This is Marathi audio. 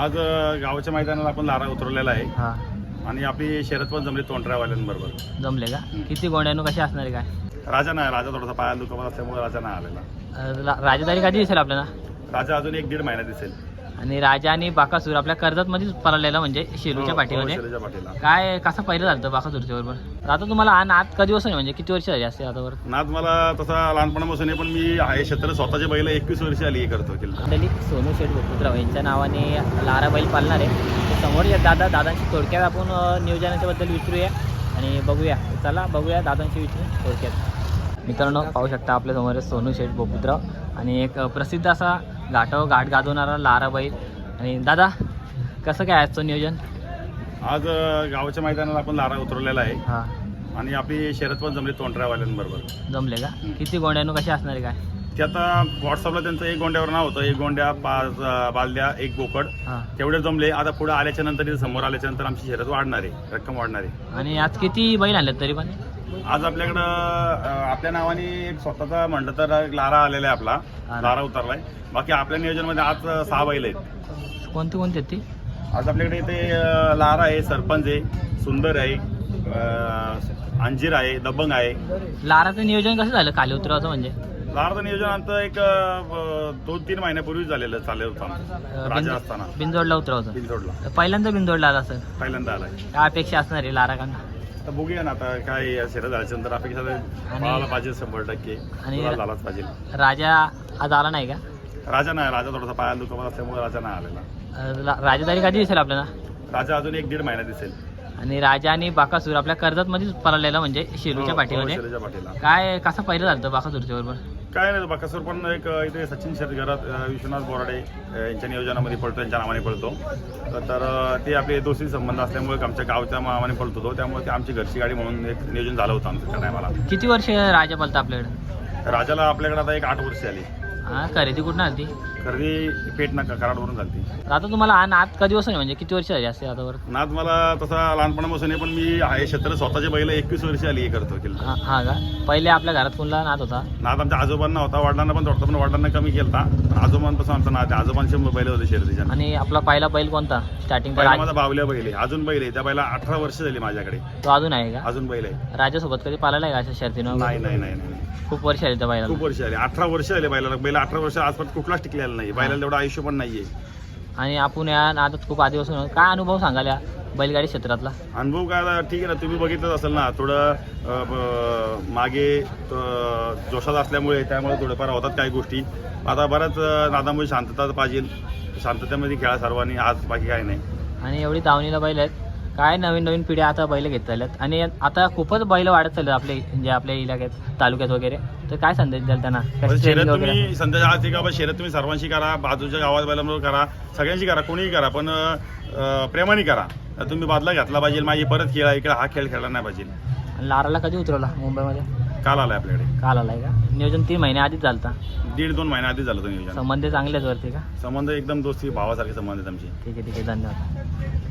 आज गावाच्या मैदानाला आपण लारा उतरवलेला आहे. हा. आणि आपली शर्यत पण जमली तोंडऱ्यावाल्यांबरोबर जमले का. किती गोंड्यानं कशी असणार आहे काय? राजा नाही राजा थोडासा पाया दुखापत असल्यामुळे राजा नाही आलेला. अं, ला- राजधानी कधी दिसेल आपल्याला? राजा अजून एक दीड महिना दिसेल. आणि राजा आणि बाकासूर आपल्या कर्जतमध्येच पळालेला म्हणजे शेलूच्या हो, पाठीमध्ये हो, काय कसं पहिलं झालं बाकासूरच्या बरोबर? आता तुम्हाला हा नाद कधी बसून म्हणजे किती वर्ष झाली असते आतावर नाद मला तसा लहानपणापासून आहे पण मी आहे क्षेत्र स्वतःचे बैल एकवीस वर्ष आली हे करतो केलं मंडळी सोनू शेठ भोपुतराव यांच्या नावाने लारा बैल पालणार आहे. समोर या दादा दादांची थोडक्यात आपण नियोजनाच्याबद्दल विचारूया आणि बघूया. चला बघूया दादांची विचारू थोडक्यात. मित्रांनो पाहू शकता आपल्यासमोर आहे सोनू शेठ भोपुतराव आणि एक प्रसिद्ध असा घाटावर घाट गाजवणारा लारा बैल आणि दादा कसं काय आजचं नियोजन? आज गावाच्या मैदानाला आपण लारा उतरवलेला आहे. हां. आणि आपली शर्यत पण जमली तोंडऱ्यावाल्यांबरोबर जमले का. किती गोंड्यानं कशी असणार आहे काय? ते आता व्हॉट्सअपला त्यांचं एक गोंड्यावर नाव होतं एक गोंड्या पाच बालद्या एक बोकड हां. तेवढे जमले आता पुढे आल्याच्यानंतर इथे समोर आल्याच्यानंतर आमची शर्यत वाढणार आहे रक्कम वाढणार आहे. आणि आज किती बैल आणलेत तरी पण? आज आपल्याकडं अ, आपल्या नावाने एक स्वतःचा म्हणलं तर एक लारा आलेला आहे आपला. लारा. लारा उतरलाय. बाकी आपल्या नियोजनमध्ये आज अ, सहा बैल आहेत. कोणती कोणती आहेत ती? आज आपल्याकडे इथे अ, लारा आहे सरपंच आहे सुंदर आहे अ, अंजीर आहे दबंग आहे. लाराचं नियोजन कसं झालं खाली उतरावचं म्हणजे? लाराचं नियोजन आमचं एक अ, दोन तीन महिन्यापूर्वीच झालेलं चालेल होतं आमचं. राजा असताना. बिंजोडला उतरावचं बिनजोडला पहिल्यांदा बिंजोडला आला सर. पहिल्यांदा आलाय. काय अपेक्षा असणार आहे लाराकांना? तर बघूया ना आता काय शर्यत झाल्याच्यानंतर अपेक्षा आहे, पळायला पाहिजे शंभर टक्के आणि- झालाच पाहिजे. राजा आज आला नाही का? राजा नाही राजा थोडासा पाया दुखापत असल्यामुळे राजा नाही आलेला. अं, ला- राजधानी कधी दिसेल आपल्याला? राजा अजून एक दीड महिना दिसेल. आणि राजा आणि बाकासूर आपल्या कर्जतमध्येच पळालेला म्हणजे शेलूच्या हो, पाठीमध्ये हो, शेलूच्या पाठीला. काय कसं पहिलं झालं होतं बाकासूरच्या बरोबर काय नाही बाकासूर पण एक अ, इथे सचिन घरात विश्वनाथ बोराडे अ, यांच्या नियोजनामध्ये पळतो यांच्या नावाने पळतो. तर अ, ते आपले दोस्ती संबंध असल्यामुळे आमच्या गावच्या नावाने पळतो तो त्यामुळे ते आमची घरची गाडी म्हणून एक नियोजन झालं होतं आमचं त्या टायमाला. किती वर्ष राजा पळतं आपल्याकडे? राजाला आपल्याकडे आता एक आठ वर्ष आली. हा खरेदी कुठून आली खरेदी पेट ना कराडवरून झाली आता तुम्हाला हा नाद कधी बसून म्हणजे किती वर्ष झाली असते आतावर नाद मला तसा लहानपणापासून आहे पण मी आहे क्षेत्र स्वतःचे बैल एकवीस वर्ष आली हे करतो हा हा का? पहिले आपल्या घरात कोणला नाद होता? नाद आमच्या आजोबांना होता वडिलांना पण थोडा पण वडिलांना कमी केला पण आजोबांपासून आमचा नाद आहे. आजोबांचे बैल होते शर्यतीच्या. आणि आपला पहिला बैल कोणता? स्टार्टिंग पहिला माझा बावल्या बैल आहे. अजून बैल आहे. त्या बैला अठरा वर्ष झाली माझ्याकडे. तो अजून आहे का? अजून बैल आहे. राजासोबत कधी पाहिला आहे का अशा शर्तीनं नाही नाही नाही नाही. खूप वर्ष आली त्या बैलाला. खूप वर्ष आले. अठरा वर्ष आले बैलाला. बैल अठरा वर्ष आजपर्यंत कुठलाच टिकलेला नाही. बैलाला तेवढं आयुष्य पण नाहीये. आणि आपण या नादात खूप आधीपासून. काय अनुभव सांगाल या बैलगाडी क्षेत्रातला? अनुभव काय आता? ठीक आहे ना तुम्ही बघितलंच असेल ना थोडं अं, ब- मागे अं, जोशात असल्यामुळे त्यामुळे थोडेफार होतात काही गोष्टी. आता बऱ्याच अं, नादामुळे शांतता पाहिजे. शांततेमध्ये खेळा सर्वांनी आज बाकी काही नाही. आणि एवढी दावणीला बैल आहेत. काय नवीन नवीन पिढ्या आता बैल घेत चालल्यात? आणि आता खूपच बैल वाढत चालले आपले म्हणजे आपल्या इलाक्यात तालुक्यात वगैरे. तर काय संदेश द्याल त्यांना? वगैरे तुम्ही संध्या आज बाबा शर्यत तुम्ही सर्वांशी करा बाजूच्या गावात बैलांबरोबर करा सगळ्यांशी करा कोणीही करा पण प्रेमाने करा. तुम्ही बादला घातला पाहिजे माझी परत खेळा इकडे हा खेळ खेळला नाही पाहिजे. आणि लाराला कधी उतरवला मुंबईमध्ये? काल आलाय आपल्याकडे. काल आलाय का? नियोजन तीन महिने आधीच झालता. दीड दोन महिन्या आधी झालं नियोजन. संबंध चांगलेच वरती का? संबंध एकदम दोस्ती भावासारखे संबंध आहेत आमचे. ठीक आहे ठीक आहे. धन्यवाद.